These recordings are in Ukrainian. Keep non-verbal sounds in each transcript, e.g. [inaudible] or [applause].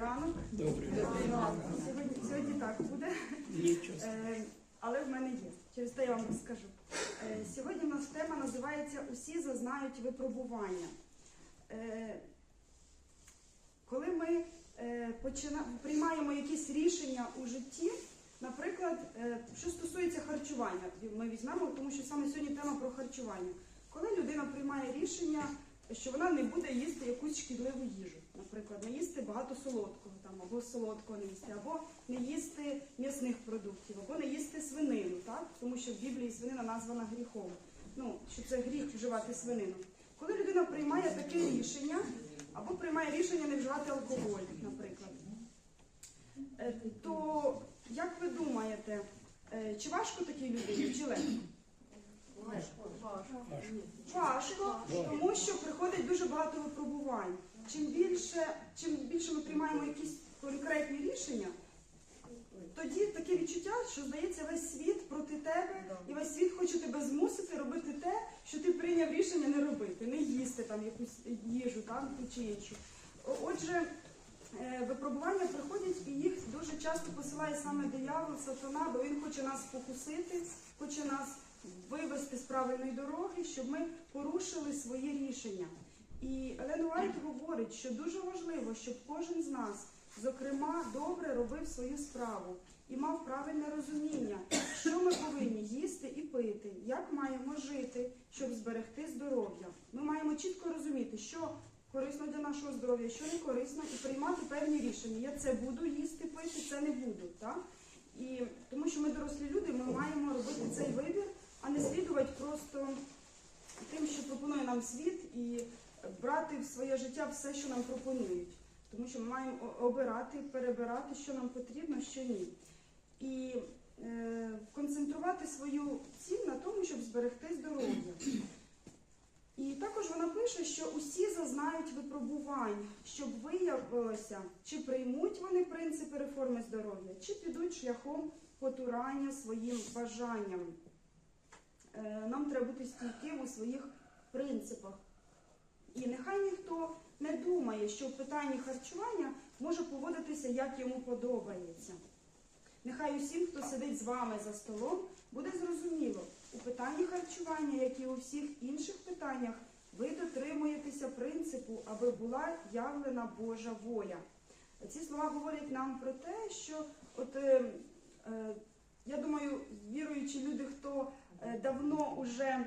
ранок. Добре. Сьогодні, сьогодні так буде, Нічого. Е, але в мене є. Через те я вам розкажу. Е, Сьогодні в нас тема називається Усі зазнають випробування. Е, Коли ми е, почина... приймаємо якісь рішення у житті, наприклад, е, що стосується харчування, ми візьмемо, тому що саме сьогодні тема про харчування. Коли людина приймає рішення, що вона не буде їсти якусь шкідливу їжу, наприклад, не їсти багато солодкого там, або солодкого не їсти, або не їсти м'ясних продуктів, або не їсти свинину, так? тому що в Біблії свинина названа гріхом. Ну, що це гріх вживати свинину. Коли людина приймає таке рішення, або приймає рішення не вживати алкоголь, наприклад, е, то як ви думаєте, е, чи важко такій людині, чи легко? Важко, тому що приходить дуже багато випробувань. Чим більше, чим більше ми приймаємо якісь конкретні рішення, тоді таке відчуття, що здається весь світ проти тебе, і весь світ хоче тебе змусити робити те, що ти прийняв рішення не робити, не їсти там якусь їжу, там чи іншу. Отже, е, випробування приходять і їх дуже часто посилає саме диявол, сатана, бо він хоче нас покусити, хоче нас вивести з правильної дороги, щоб ми порушили свої рішення. І Елена Уайт говорить, що дуже важливо, щоб кожен з нас, зокрема, добре робив свою справу і мав правильне розуміння, що ми повинні їсти і пити, як маємо жити, щоб зберегти здоров'я. Ми маємо чітко розуміти, що корисно для нашого здоров'я, що не корисно, і приймати певні рішення. Я це буду їсти, пити, це не буду. Так? І тому що ми дорослі люди, ми маємо робити цей вибір, а не слідувати просто тим, що пропонує нам світ, і брати в своє життя все, що нам пропонують. Тому що ми маємо обирати, перебирати, що нам потрібно, що ні. І е, концентрувати свою ціль на тому, щоб зберегти здоров'я. І також вона пише, що усі зазнають випробувань, щоб виявилося, чи приймуть вони принципи реформи здоров'я, чи підуть шляхом потурання своїм бажанням. Е, Нам треба бути стійким у своїх принципах. І нехай ніхто не думає, що в питанні харчування може поводитися, як йому подобається. Нехай усім, хто сидить з вами за столом, буде зрозуміло, у питанні харчування, як і у всіх інших питаннях, ви дотримуєтеся принципу, аби була явлена Божа воля. Ці слова говорять нам про те, що от е, е, я думаю, віруючі люди, хто е, давно вже е,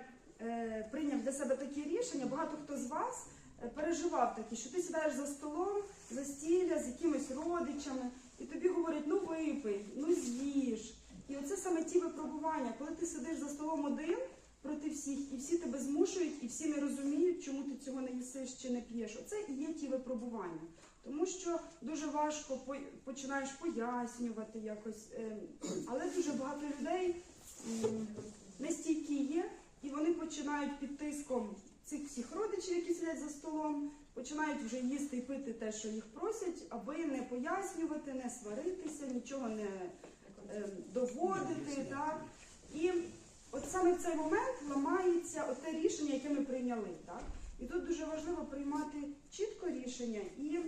прийняв для себе такі рішення, багато хто з вас е, переживав такі, що ти сідаєш за столом, за стіля з якимись родичами, і тобі говорять, ну випий, ну з'їж. І оце саме ті випробування, коли ти сидиш за столом один проти всіх, і всі тебе змушують, і всі не розуміють, чому ти цього не їсиш чи не п'єш. Оце і є ті випробування. Тому що дуже важко починаєш пояснювати якось, е, але дуже багато людей нестійкі є, і вони починають під тиском цих всіх родичів, які сидять за столом, починають вже їсти і пити те, що їх просять, аби не пояснювати, не сваритися, нічого не е, доводити. Так? І от саме в цей момент ламається те рішення, яке ми прийняли. Так? І тут дуже важливо приймати чітко рішення і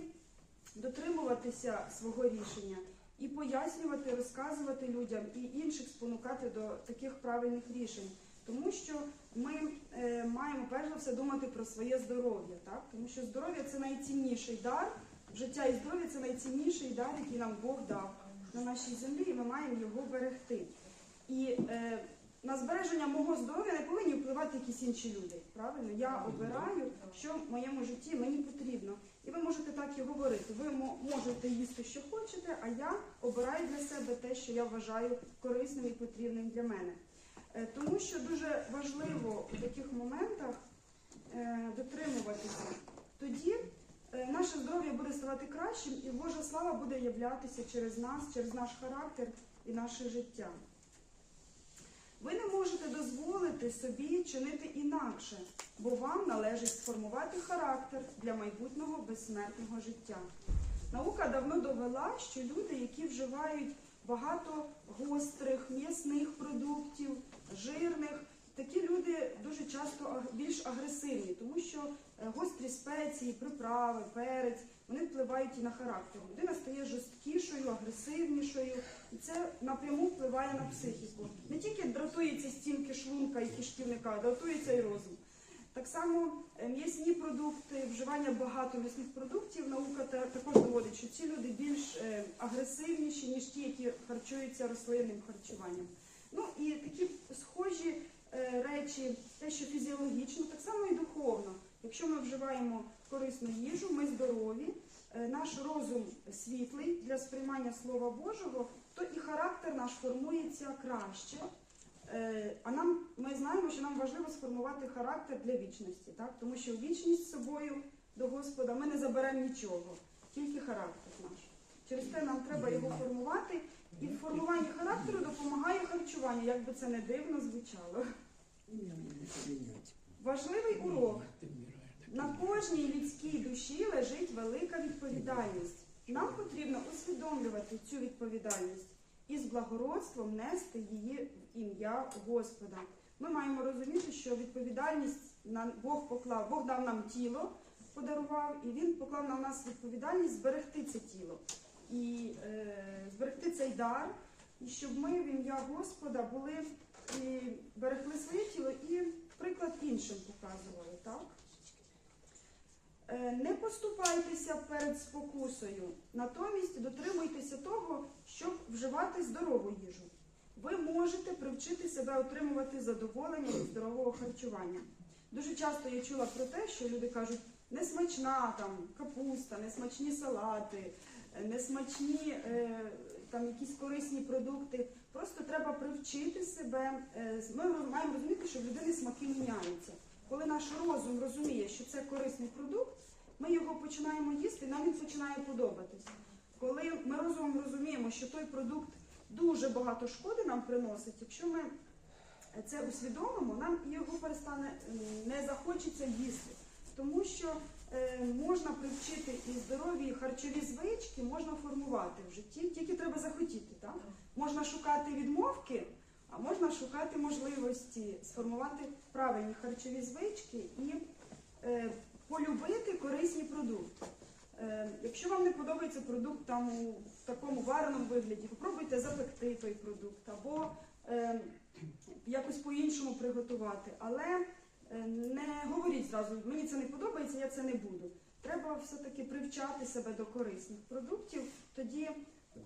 дотримуватися свого рішення, і пояснювати, розказувати людям, і інших спонукати до таких правильних рішень. Тому що ми е, маємо перш за все думати про своє здоров'я, так? тому що здоров'я це найцінніший дар, життя і здоров'я це найцінніший дар, який нам Бог дав на нашій землі, і ми маємо його берегти. І е, на збереження мого здоров'я не повинні впливати якісь інші люди. Правильно? Я обираю, що в моєму житті мені потрібно. І ви можете так і говорити. Ви мо- можете їсти, що хочете, а я обираю для себе те, що я вважаю корисним і потрібним для мене. Е, Тому що дуже важливо у таких моментах е, дотримуватися. Тоді е, наше здоров'я буде ставати кращим, і Божа слава буде являтися через нас, через наш характер і наше життя. Ви не можете дозволити собі чинити інакше, бо вам належить сформувати характер для майбутнього безсмертного життя. Наука давно довела, що люди, які вживають багато гострих, м'ясних продуктів, жирних, такі люди дуже часто більш агресивні, тому що е, гострі спеції, приправи, перець вони впливають і на характер. Людина стає жорсткішою, агресивнішою, і це напряму впливає на психіку. Не тільки дратуються стінки шлунка і кишківника, дратується і розум. Так само е, м'ясні продукти, вживання багато м'ясних продуктів, наука та- також доводить, що ці люди більш е, агресивніші, ніж ті, які харчуються рослинним харчуванням. Ну і такі схожі е, речі, те, що фізіологічно, так само і духовно. Якщо ми вживаємо корисну їжу, ми здорові, е, наш розум світлий для сприймання Слова Божого, то і характер наш формується краще. Е, А нам ми знаємо, що нам важливо сформувати характер для вічності, так? тому що вічність з собою до Господа ми не заберемо нічого, тільки характер наш. Через те нам треба його формувати, і в формуванні характеру допомагає харчування, як би це не дивно звучало. Важливий урок. На кожній людській душі лежить велика відповідальність. Нам потрібно усвідомлювати цю відповідальність і з благородством нести її в ім'я Господа. Ми маємо розуміти, що відповідальність на Бог поклав, Бог дав нам тіло, подарував, і Він поклав на нас відповідальність зберегти це тіло і е, зберегти цей дар, і щоб ми в ім'я Господа були і берегли своє тіло і приклад іншим показували, так? Не поступайтеся перед спокусою, натомість дотримуйтеся того, щоб вживати здорову їжу. Ви можете привчити себе отримувати задоволення від здорового харчування. Дуже часто я чула про те, що люди кажуть, несмачна там капуста, несмачні салати, несмачні е, там якісь корисні продукти. Просто треба привчити себе. е, Ми маємо розуміти, що в людини смаки міняються. Коли наш розум розуміє, що це корисний продукт, ми його починаємо їсти, і нам він починає подобатись. Коли ми розумом розуміємо, що той продукт дуже багато шкоди нам приносить, якщо ми це усвідомимо, нам його перестане не захочеться їсти. Тому що е, можна привчити і здорові і харчові звички можна формувати в житті, тільки треба захотіти. Так? Можна шукати відмовки, а можна шукати можливості сформувати правильні харчові звички і е, полюбити корисні продукти. Е, якщо вам не подобається продукт там у такому вареному вигляді, попробуйте запекти той продукт або е, якось по-іншому приготувати. Але е, не говоріть зразу, мені це не подобається, я це не буду. Треба все-таки привчати себе до корисних продуктів. Тоді,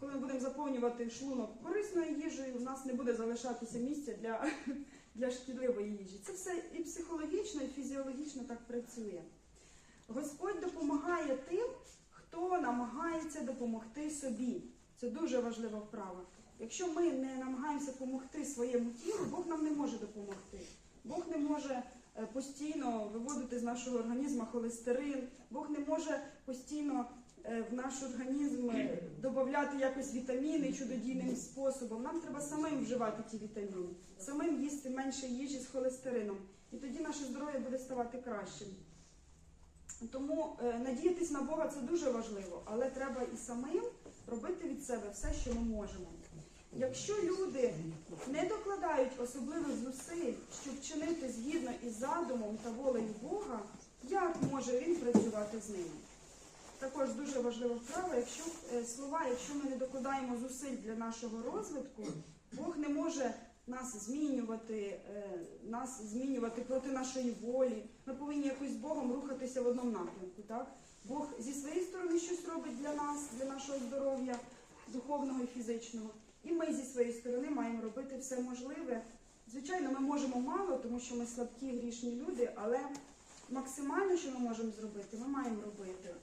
коли ми будемо заповнювати шлунок корисною їжею, у нас не буде залишатися місця для, [laughs] для шкідливої їжі. Це все і психологічно, і фізіологічно так працює. Господь допомагає тим, хто намагається допомогти собі. Це дуже важлива вправа. Якщо ми не намагаємося допомогти своєму тілу, Бог нам не може допомогти. Бог не може е, постійно виводити з нашого організму холестерин, Бог не може постійно е, в наш організм е, додати якось вітаміни чудодійним способом. Нам треба самим вживати ті вітаміни, самим їсти менше їжі з холестерином. І тоді наше здоров'я буде ставати кращим. Тому е, надіятись на Бога це дуже важливо, але треба і самим робити від себе все, що ми можемо. Якщо люди не докладають особливих зусиль, щоб вчинити згідно із задумом та волею Бога, як може він працювати з ними? Також дуже важлива вправа, якщо е, слова, якщо ми не докладаємо зусиль для нашого розвитку, Бог не може нас змінювати, е, нас змінювати проти нашої волі. Ми повинні якось з Богом рухатися в одному напрямку. Так? Бог зі своєї сторони щось робить для нас, для нашого здоров'я, духовного і фізичного. І ми зі своєї сторони маємо робити все можливе. Звичайно, ми можемо мало, тому що ми слабкі, грішні люди, але максимально, що ми можемо зробити, ми маємо робити.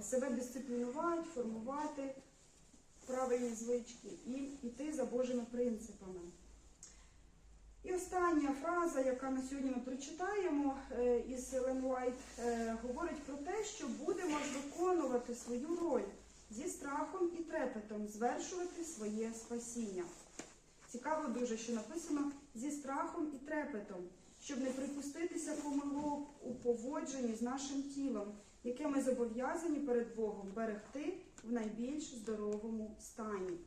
Себе дисциплінувати, формувати правильні звички і йти за Божими принципами. І остання фраза, яка на сьогодні ми прочитаємо е, із Елен Уайт, говорить про те, що будемо виконувати свою роль зі страхом і трепетом, звершувати своє спасіння. Цікаво дуже, що написано зі страхом і трепетом, щоб не припуститися помилок у поводженні з нашим тілом, яке ми зобов'язані перед Богом берегти в найбільш здоровому стані.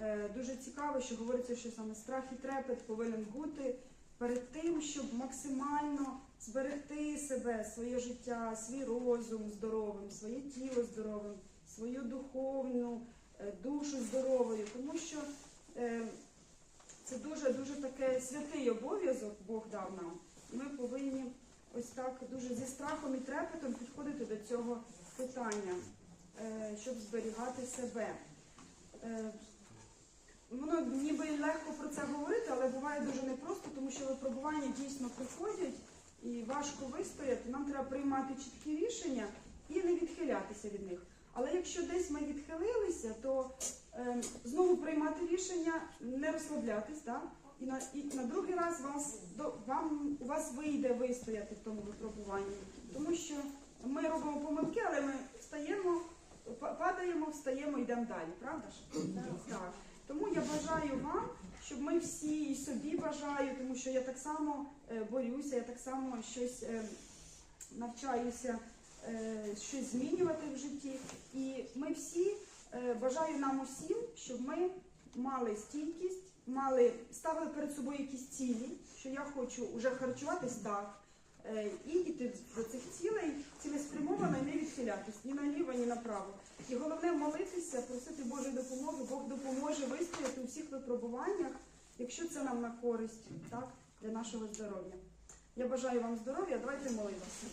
Е, Дуже цікаво, що говориться, що саме страх і трепет повинен бути перед тим, щоб максимально зберегти себе, своє життя, свій розум здоровим, своє тіло здоровим, свою духовну е, душу здоровою, тому що е, це дуже дуже таке святий обов'язок Бог дав нам. І ми повинні ось так дуже зі страхом і трепетом підходити до цього питання, щоб зберігати себе. Воно ніби легко про це говорити, але буває дуже непросто, тому що випробування дійсно приходять і важко вистояти. Нам треба приймати чіткі рішення і не відхилятися від них. Але якщо десь ми відхилилися, то е, знову приймати рішення, не розслаблятись, да? і, на, і на другий раз вас, до, вам, у вас вийде вистояти в тому випробуванні. Тому що ми робимо помилки, але ми встаємо, падаємо, встаємо, йдемо далі, правда ж? Так. Тому я бажаю вам, щоб ми всі і собі бажаю, тому що я так само е, борюся, я так само щось е, навчаюся, е, щось змінювати в житті. І ми всі бажаю нам усім, щоб ми мали стійкість, мали ставили перед собою якісь цілі, що я хочу вже харчуватись так. Е, І йти до цих цілей цілеспрямовано не відхилятись ні наліво, ні направо. І головне молитися, просити Божої допомоги. Бог допоможе вистояти у всіх випробуваннях, якщо це нам на користь, так, для нашого здоров'я. Я бажаю вам здоров'я, давайте молимося.